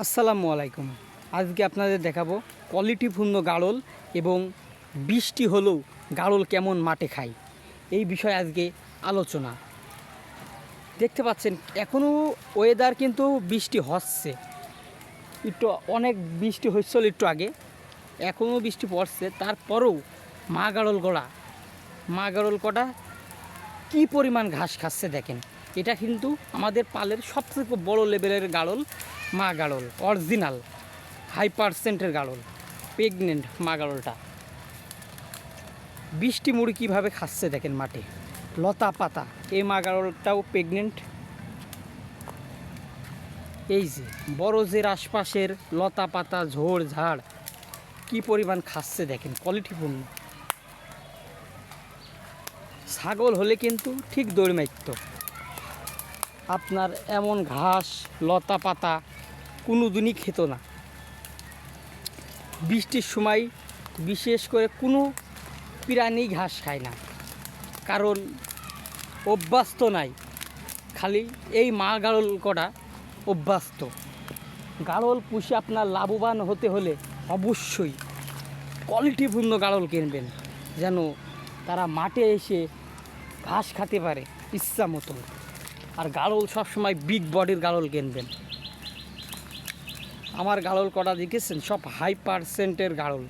আসসালামু আলাইকুম। আজকে আপনাদের দেখাবো কোয়ালিটিপূর্ণ গাড়ল এবং বৃষ্টি হলেও গাড়ল কেমন মাঠে খায়। এই বিষয়ে আজকে আলোচনা। দেখতে পাচ্ছেন এখনও ওয়েদার কিন্তু বৃষ্টি হচ্ছে। একটু অনেক বৃষ্টি হচ্ছিল একটু আগে এখনও বৃষ্টি পড়ছে। তারপরেও মা গাড়ল গড়া, মা গাড়ল কটা কী পরিমাণ ঘাস খাচ্ছে দেখেন। এটা কিন্তু আমাদের পালের সবথেকে বড় লেভেলের গাড়ল, মা গাড়ল অরিজিনাল হাই পার্সেন্টের গাড়ল প্রেগনেন্ট মা গাড়লটা। বৃষ্টি মুড়ি কীভাবে খাচ্ছে দেখেন মাঠে, লতা পাতা এই মা গাড়লটাও প্রেগনেন্ট এই যে বরজের আশপাশের লতা পাতা ঝোড় ঝাড়, কী পরিমাণ খাচ্ছে দেখেন কোয়ালিটিপূর্ণ ছাগল হলে কিন্তু ঠিক দৌড় আপনার এমন ঘাস, লতা পাতা কোনো দিনই খেত না। বৃষ্টির সময় বিশেষ করে কোনো প্রাণী ঘাস খায় না। কারণ অভ্যস্ত নাই। খালি এই মা গাড়ল কটা অভ্যস্ত। গাড়ল পুষে আপনার লাভবান হতে হলে অবশ্যই কোয়ালিটিপূর্ণ গাড়ল কিনবেন, যেন তারা মাঠে এসে ঘাস খেতে পারে, ইচ্ছা মতো আর গাড়ল সবসময় বিগ বডির গাড়ল কিনবেন। আমার গাড়ল কটা দেখেছেন? সব হাই পার্সেন্টের গাড়ল